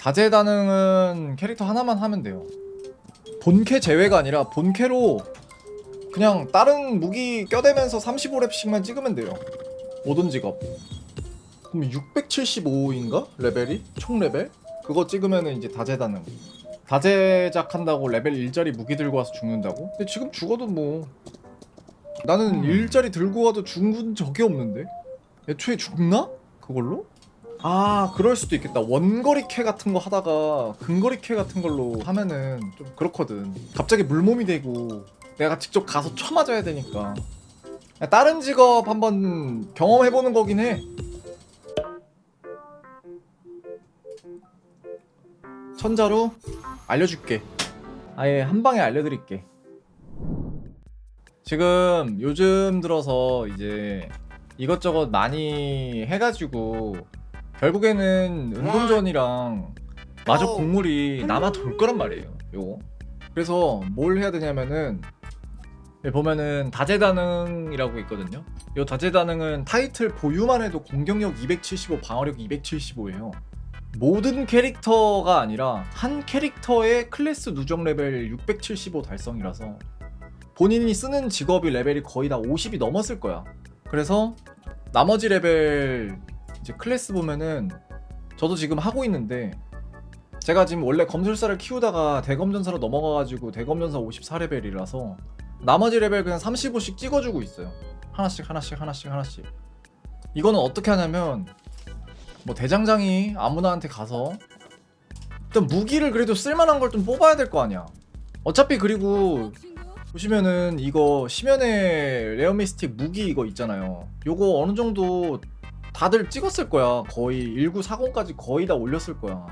다재다능은 캐릭터 하나만 하면 돼요. 본캐 제외가 아니라 본캐로 그냥 다른 무기 껴대면서 35렙씩만 찍으면 돼요. 모든 직업. 그럼 675인가? 레벨이? 총 레벨? 그거 찍으면은 이제 다재다능. 다재작 한다고 레벨 1짜리 무기 들고 와서 죽는다고? 근데 지금 죽어도 뭐 나는 1짜리 들고 와도 죽은 적이 없는데? 애초에 죽나? 그걸로? 아 그럴 수도 있겠다. 원거리 캐 같은 거 하다가 근거리 캐 같은 걸로 하면은 좀 그렇거든. 갑자기 물몸이 되고 내가 직접 가서 쳐맞아야 되니까. 다른 직업 한번 경험해보는 거긴 해. 천자로 알려줄게. 아예 한 방에 알려드릴게. 지금 요즘 들어서 이제 이것저것 많이 해가지고 결국에는 은동전이랑 마적 곡물이 남아 돌 거란 말이에요. 요거. 그래서 뭘 해야 되냐면은 여기 보면은 다재다능이라고 있거든요. 요 다재다능은 타이틀 보유만 해도 공격력 275, 방어력 275예요. 모든 캐릭터가 아니라 한 캐릭터의 클래스 누적 레벨 675 달성이라서 본인이 쓰는 직업이 레벨이 거의 다 50이 넘었을 거야. 그래서 나머지 레벨 이제 클래스 보면은 저도 지금 하고 있는데 제가 지금 원래 검술사를 키우다가 대검전사로 넘어가가지고 대검전사 54레벨이라서 나머지 레벨 그냥 35씩 찍어주고 있어요. 하나씩 하나씩 하나씩 하나씩. 이거는 어떻게 하냐면 뭐 대장장이 아무나한테 가서 일단 무기를 그래도 쓸만한 걸 좀 뽑아야 될 거 아니야. 어차피 그리고 보시면은 이거 심연의 레어 미스틱 무기 이거 있잖아요. 요거 어느 정도 다들 찍었을 거야. 거의 1940까지 거의 다 올렸을 거야.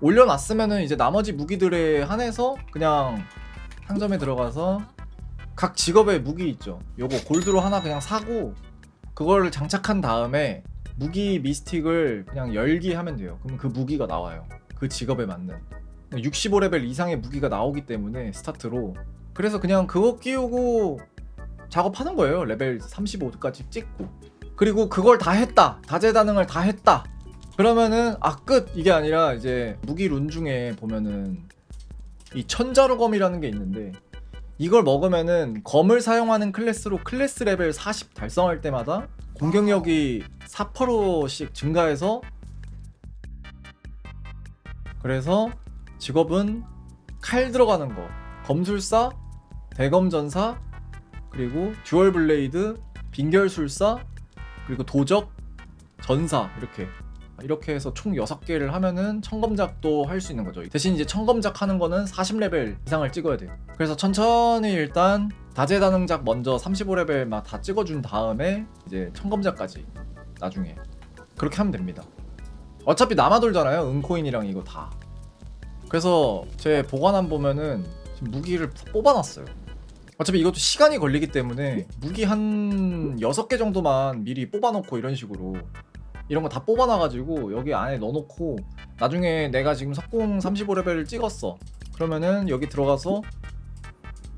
올려놨으면은 이제 나머지 무기들에 한해서 그냥 상점에 들어가서 각 직업의 무기 있죠. 요거 골드로 하나 그냥 사고 그거를 장착한 다음에 무기 미스틱을 그냥 열기 하면 돼요. 그럼 그 무기가 나와요. 그 직업에 맞는. 65레벨 이상의 무기가 나오기 때문에 스타트로 그래서 그냥 그거 끼우고 작업하는 거예요. 레벨 35까지 찍고. 그리고 그걸 다 했다. 다재다능을 다 했다. 그러면은 아 끝 이게 아니라 이제 무기 룬 중에 보면은 이 천자루검이라는 게 있는데 이걸 먹으면은 검을 사용하는 클래스로 클래스 레벨 40 달성할 때마다 공격력이 4%씩 증가해서 그래서 직업은 칼 들어가는 거 검술사 대검전사 그리고 듀얼 블레이드 빙결술사 그리고 도적 전사 이렇게. 이렇게 해서 총 6개를 하면은 청검작도 할 수 있는 거죠. 대신 이제 청검작 하는 거는 40레벨 이상을 찍어야 돼요. 그래서 천천히 일단 다재다능작 먼저 35레벨 막 다 찍어준 다음에 이제 청검작까지 나중에 그렇게 하면 됩니다. 어차피 남아 돌잖아요. 은코인이랑 이거 다. 그래서 제 보관함 보면은 무기를 다 뽑아놨어요 어차피 이것도 시간이 걸리기 때문에 무기 한 6개 정도만 미리 뽑아놓고 이런 식으로 이런 거 다 뽑아놔가지고 여기 안에 넣어놓고 나중에 내가 지금 석궁 35레벨을 찍었어. 그러면은 여기 들어가서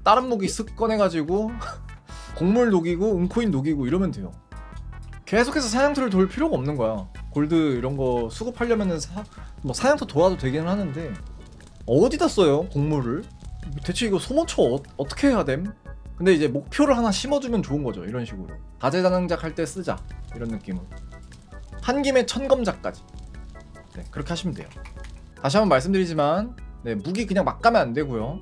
다른 무기 쓱 꺼내가지고 곡물 녹이고 은코인 녹이고 이러면 돼요. 계속해서 사냥터를 돌 필요가 없는 거야. 골드 이런 거 수급하려면은 사, 뭐 사냥터 돌아도 되기는 하는데 어디다 써요 곡물을 대체 이거 소모초 어, 어떻게 해야 됨? 근데 이제 목표를 하나 심어주면 좋은 거죠 이런 식으로. 다재다능작 할 때 쓰자 이런 느낌으로. 한 김에 천검작까지. 네 그렇게 하시면 돼요. 다시 한번 말씀드리지만 네 무기 그냥 막 가면 안 되고요.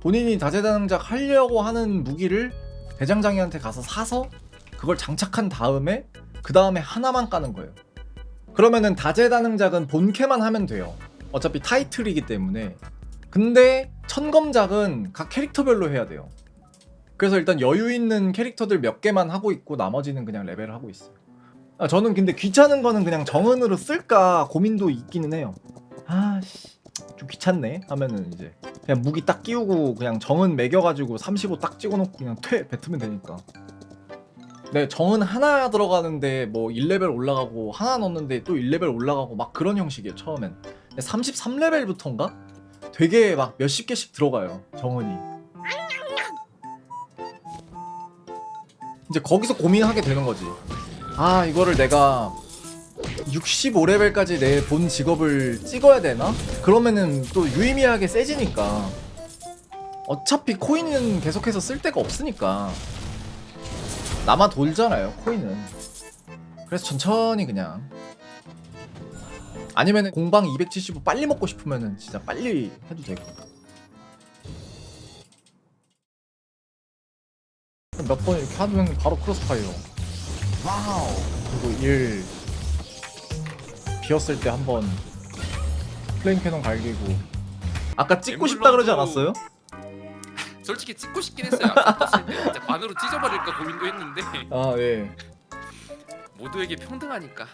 본인이 다재다능작 하려고 하는 무기를 대장장이한테 가서 사서 그걸 장착한 다음에 그 다음에 하나만 까는 거예요. 그러면은 다재다능작은 본캐만 하면 돼요. 어차피 타이틀이기 때문에 근데 천검작은 각 캐릭터별로 해야 돼요. 그래서 일단 여유 있는 캐릭터들 몇 개만 하고 있고 나머지는 그냥 레벨을 하고 있어요. 아, 저는 근데 귀찮은 거는 그냥 정은으로 쓸까 고민도 있기는 해요. 아씨 좀 귀찮네 하면은 이제 그냥 무기 딱 끼우고 그냥 정은 매겨가지고 35 딱 찍어놓고 그냥 퇴 뱉으면 되니까. 네 정은 하나 들어가는데 뭐 1레벨 올라가고 하나 넣는데 또 1레벨 올라가고 막 그런 형식이에요 처음엔. 33레벨부터인가? 되게 막 몇십 개씩 들어가요 정은이. 이제 거기서 고민하게 되는 거지. 아 이거를 내가 65레벨까지 내 본 직업을 찍어야 되나? 그러면은 또 유의미하게 세지니까. 어차피 코인은 계속해서 쓸 데가 없으니까. 남아 돌잖아요 코인은. 그래서 천천히 그냥 아니면은 공방 275 빨리 먹고 싶으면은 진짜 빨리 해도 되고 몇 번 이렇게 하면 바로 크로스파이어. 와우. 그리고 1 비었을 때 한번 플레임 캐논 갈기고. 아까 찍고 싶다 그러지 않았어요? 솔직히 찍고 싶긴 했어요. 아까 떴을 때. 진짜 반으로 찢어버릴까 고민도 했는데. 아 예. 모두에게 평등하니까